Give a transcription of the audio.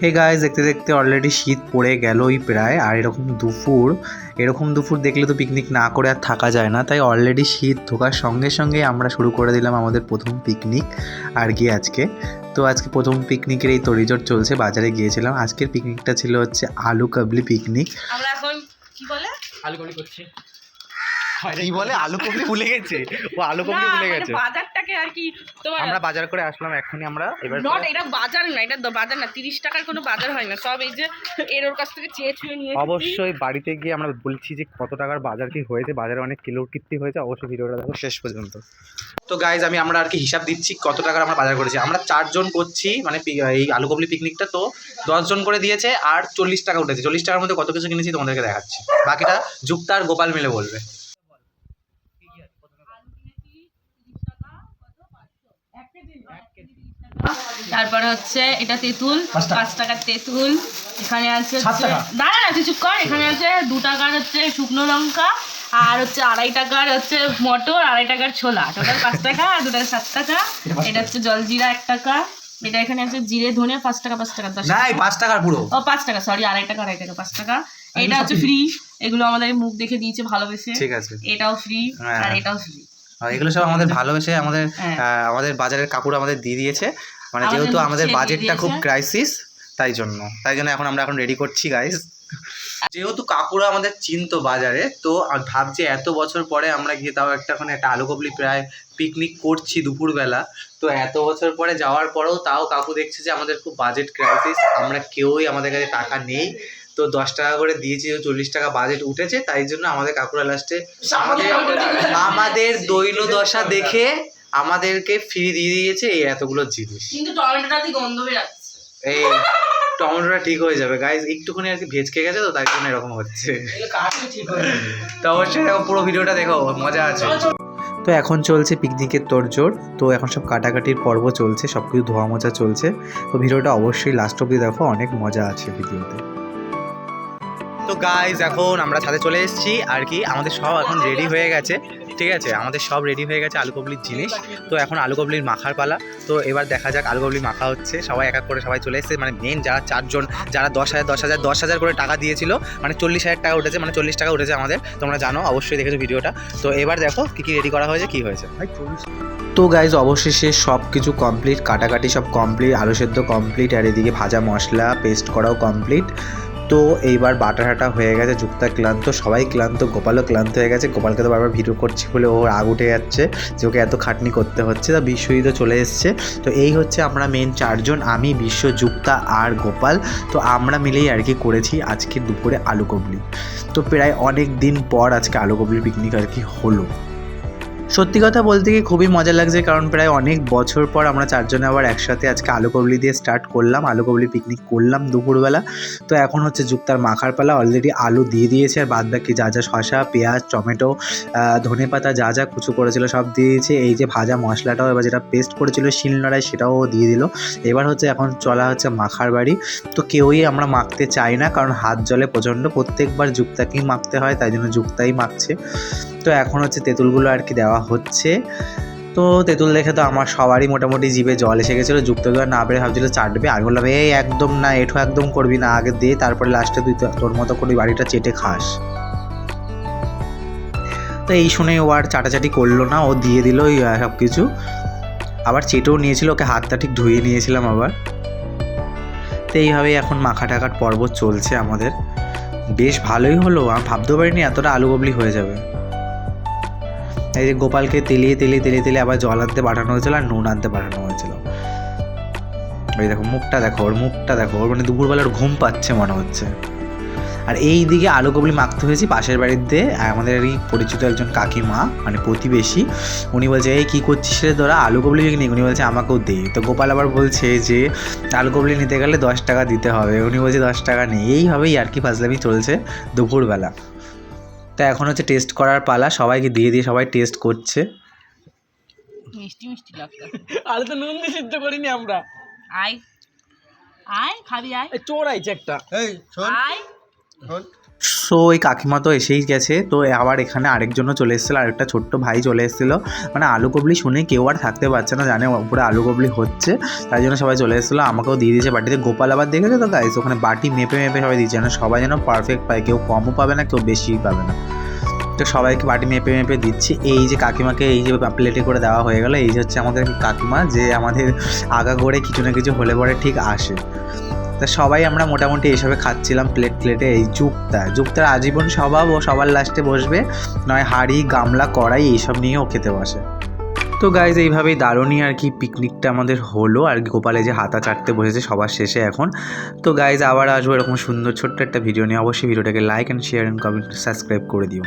Hey guys দেখতে দেখতে already শীত পড়ে গেলই প্রায় আর এরকম দুপুর এরকম দুপুর দেখলে তো পিকনিক না করে আর থাকা যায় না তাই অলরেডি শীত ঢোকার সঙ্গে সঙ্গে আমরা শুরু করে দিলাম আমাদের প্রথম পিকনিক আর গিয়ে আজকে। তো আজকে প্রথম পিকনিকের এই তরিজট চলছে বাজারে গিয়েছিলাম। আজকের পিকনিকটা ছিল হচ্ছে আলু কাবলি পিকনিক আমরা এখন কি বলে? আলু কলি করছি। কি বলে? আলু কাবলি ভুলে গেছে। ও আলু ভুলে গেছে। বাজারটাকে আর কি তোমার আমরা বাজার করে আসলাম এখনই আমরা এবার নট এটা বাজার না এটা বাজার না তিরিশ টাকার কোনো বাজার হয় না। সব এই যে এর ওর কাছ থেকে চেয়ে ছুঁয়ে নিয়ে অবশ্যই বাড়িতে গিয়ে আমরা বলছি যে কত টাকার বাজার কি হয়েছে বাজারে অনেক কিলো কীর্তি হয়েছে অবশ্যই ভিডিওটা দেখো। শেষ পর্যন্ত। তো গাইজ আমি আমরা আর কি হিসাব দিচ্ছি কত টাকার আমরা বাজার করেছি। আমরা চারজন করছি মানে এই আলুকবলি পিকনিকটা তো দশজন করে দিয়েছে আর চল্লিশ টাকা উঠেছে। চল্লিশ টাকার মধ্যে কত কিছু কিনেছি তোমাদেরকে দেখাচ্ছি। বাকিটা যুক্তা আর গোপাল মিলে বলবে। তারপরে হচ্ছে এটা তেঁতুল পাঁচ টাকার তেঁতুল এখানে আছে দাঁড়া না চুপ কর এখানে আছে দু টাকার হচ্ছে শুকনো লঙ্কা আর হচ্ছে আড়াই টাকার হচ্ছে মটর আড়াই টাকার ছোলা। টোটাল পাঁচ টাকা আর দু টাকা সাত টাকা। এটা হচ্ছে জলজিরা এক টাকা। এটা এখানে আছে জিরে ধনে পাঁচ টাকা পাঁচ টাকা দশ এই পাঁচ টাকার পুরো। ও পাঁচ টাকা সরি আড়াই টাকা আড়াই টাকা পাঁচ টাকা। এটা হচ্ছে ফ্রি এগুলো আমাদের মুখ দেখে দিয়েছে ভালোবেসে। ঠিক আছে। এটাও ফ্রি হ্যাঁ। আর এটাও ফ্রি এগুলো সব আমাদের ভালোবেসে আমাদের হ্যাঁ। আমাদের বাজারের কাকুর আমাদের দিয়ে দিয়েছে। মানে যেহেতু আমাদের বাজেটটা খুব ক্রাইসিস তাই জন্য। তাই জন্য এখন আমরা এখন রেডি করছি গাইস যেহেতু কাকুরা আমাদের চিনতো বাজারে তো ভাবছি এত বছর পরে আমরা গিয়ে তাও একটা ওখানে একটা আলুকবলি প্রায় পিকনিক করছি দুপুরবেলা। তো এত বছর পরে যাওয়ার পরেও তাও কাকু দেখছে যে আমাদের খুব বাজেট ক্রাইসিস আমরা কেউই আমাদের কাছে টাকা নেই। তো দশ টাকা করে দিয়েছি চল্লিশ টাকা বাজেট উঠেছে তাই জন্য আমাদের কাকুরা লাস্টে আমাদের আমাদের দৈন দশা দেখে আমাদেরকে ফ্রি দিয়ে দিয়েছে এই এতগুলো জিনিস। কিন্তু টমেটোটা দিয়ে গন্ধ বেরাচ্ছে এই টমেটোটা ঠিক হয়ে যাবে। গাইজ একটুখানি আর কি ভেজকে গেছে তো তাই জন্য এরকম হচ্ছে। তো অবশ্যই দেখো পুরো ভিডিওটা দেখো মজা আছে। তো এখন চলছে পিকনিকের তোড়জোড়। তো এখন সব কাটাকাটির পর্ব চলছে সব কিছু ধোয়া মোজা চলছে। তো ভিডিওটা অবশ্যই লাস্ট অব্দি দেখো অনেক মজা আছে ভিডিওতে তো গাইজ এখন আমরা ছাদে চলে এসেছি। আর কি, আমাদের সব এখন রেডি হয়ে গেছে। ঠিক আছে? আমাদের সব রেডি হয়ে গেছে আলু কবলির জিনিস। তো এখন আলু কবলির মাখার পালা। তো এবার দেখা যাক আলু কবলি মাখা হচ্ছে। সবাই এক এক করে সবাই চলে এসেছে। মানে মেন যারা চারজন, যারা দশ হাজার দশ হাজার দশ হাজার করে টাকা দিয়েছিল মানে চল্লিশ হাজার টাকা উঠেছে মানে চল্লিশ টাকা উঠেছে আমাদের। তোমরা জানো, অবশ্যই দেখেছ ভিডিওটা। তো এবার দেখো কী কী রেডি করা হয়েছে, কী হয়েছে। তো গাইজ অবশেষে সব কিছু কমপ্লিট কাটাকাটি সব কমপ্লিট আলু সেদ্ধ কমপ্লিট আর এদিকে ভাজা মশলা পেস্ট করাও কমপ্লিট তো এইবার বাটা হাটা হয়ে গেছে, যুক্তা ক্লান্ত, সবাই ক্লান্ত, গোপালও ক্লান্ত হয়ে গেছে, গোপালকে তো বারবার ভিডিও করছি বলে ওর আগ উঠে যাচ্ছে যে ওকে এত খাটনি করতে হচ্ছে, তা বিশ্বজিৎ চলে এসছে। তো এই হচ্ছে আমরা মেন চারজন, আমি বিশ্বযুক্তা আর গোপাল। তো আমরা মিলেই আর কি করেছি আজকে দুপুরে আলু কবলি তো প্রায় অনেক দিন পর আজকে আলু কবলি পিকনিক আর কি হলো। সত্যি কথা বলতে গিয়ে খুবই মজা লাগছে, কারণ প্রায় অনেক বছর পর আমরা চারজনে আবার একসাথে আজকে আলু কবলি দিয়ে স্টার্ট করলাম, আলু কবলি পিকনিক করলাম দুপুরবেলা। তো এখন হচ্ছে যুক্তার মাখার পালা অলরেডি আলু দিয়ে দিয়েছে, আর বাদ বাকি যা যা শশা পেঁয়াজ, টমেটো ধনে পাতা যা যা কুচু করেছিল সব দিয়ে দিয়েছে। এই যে ভাজা মশলাটাও এবার যেটা পেস্ট করেছিল শিলনোড়ায় সেটাও দিয়ে দিল। এবার হচ্ছে এখন চলা হচ্ছে মাখার বাড়ি। তো কেউই আমরা মাখতে চাই না, কারণ হাত জলে প্রচণ্ড। প্রত্যেকবার যুক্তাকেই মাখতে হয়, তাই জন্য যুক্তাই মাখছে। তো এখন হচ্ছে তেঁতুলগুলো আর কি দেওয়া হচ্ছে। তো তেঁতুল দেখে তো আমার সবারই মোটামুটি জিভে জল এসে গেছিল যুক্তগুলো না পেরে ভাবছিল চাটবে। আর বললাম এই একদম না, এঠো একদম করবি না, আগে দিয়ে তারপরে লাস্টে তুই তোর মতো করে বাড়িটা চেটে খাস। তো এই শুনে ও আর চাটাচাটি করল না, ও দিয়ে দিল সব কিছু আবার চেটেও নিয়েছিল, ওকে হাতটা ঠিক ধুয়ে নিয়েছিলাম আবার। তো এইভাবেই এখন মাখা টাকার পর্ব চলছে আমাদের। বেশ ভালোই হলো, আমি ভাবতেও পারিনি এতটা আলু গবলি হয়ে যাবে। এই যে গোপালকে তেলিয়ে তেলিয়ে তেলিয়ে তেলিয়ে আবার জল আনতে পাঠানো হয়েছিল আর নুন আনতে পাঠানো হয়েছিল। ওই দেখো, মুখটা দেখো, ওর মুখটা দেখো, ওর মানে দুপুরবেলার ঘুম পাচ্ছে মনে হচ্ছে। আর এই দিকে আলু কবলি মাখতে হয়েছে পাশের বাড়িতে আমাদের এই পরিচিত একজন কাকিমা মানে প্রতিবেশী, উনি বলছে, এই কী করছিস রে তোরা? আলু কবলি পিকনিক উনি বলছে, আমাকেও দে। তো গোপাল আবার বলছে যে, আলু কবলি নিতে গেলে দশ টাকা দিতে হবে। উনি বলছে, দশ টাকা নেই। এইভাবেই আর কি ফাজলামি চলছে দুপুরবেলা। তো এখন হচ্ছে টেস্ট করার পালা সবাইকে দিয়ে দিয়ে সবাই টেস্ট করছে। মিষ্টি মিষ্টি লাগছে। আলু তো নুন দিয়ে সিদ্ধ করিনি আমরা। আয়। আয় খাবি আয়। এই চোর আইছে একটা। এই শোন। আয়। শোন। সো ওই কাকিমা তো এসেই গেছে। তো আবার এখানে আরেকজনও চলে এসেছিল, আরেকটা ছোট্ট ভাই চলে এসেছিল। মানে আলু কবলি শুনে কেউ আর থাকতে পারছে না, জানে উপরে আলু কবলি হচ্ছে। তাই জন্য সবাই চলে এসেছিল, আমাকেও দিয়ে দিয়েছে বাটিতে। গোপাল আবার দেখেছে তো গাইস ওখানে বাটি মেপে মেপে সবাই দিচ্ছে যেন সবাই যেন পারফেক্ট পায়, কেউ কমও পাবে না, কেউ বেশিই পাবে না। তো সবাইকে বাটি মেপে মেপে দিচ্ছি। এই যে কাকিমাকে এই যে প্লেটে করে দেওয়া হয়ে গেলো, এই যে হচ্ছে আমাদের কাকিমা, যে আমাদের আগা করে কিছু না কিছু হলে পরে ঠিক আসে। তা সবাই আমরা মোটামুটি এইসবে খাচ্ছিলাম প্লেট প্লেটে এই যুক্তা যুক্তার আজীবন স্বভাব ও সবার লাস্টে বসবে, নয় হাঁড়ি, গামলা, কড়াই, এইসব নিয়েও খেতে বসে। তো গাইজ এইভাবেই দারুণই আর কি পিকনিকটা আমাদের হলো। আর গোপালে যে হাতা চাটতে বসেছে সবার শেষে এখন। তো গাইজ আবার আসব এরকম সুন্দর ছোট্ট একটা ভিডিও নিয়ে। অবশ্যই ভিডিওটাকে like and share and comment subscribe করে দিও।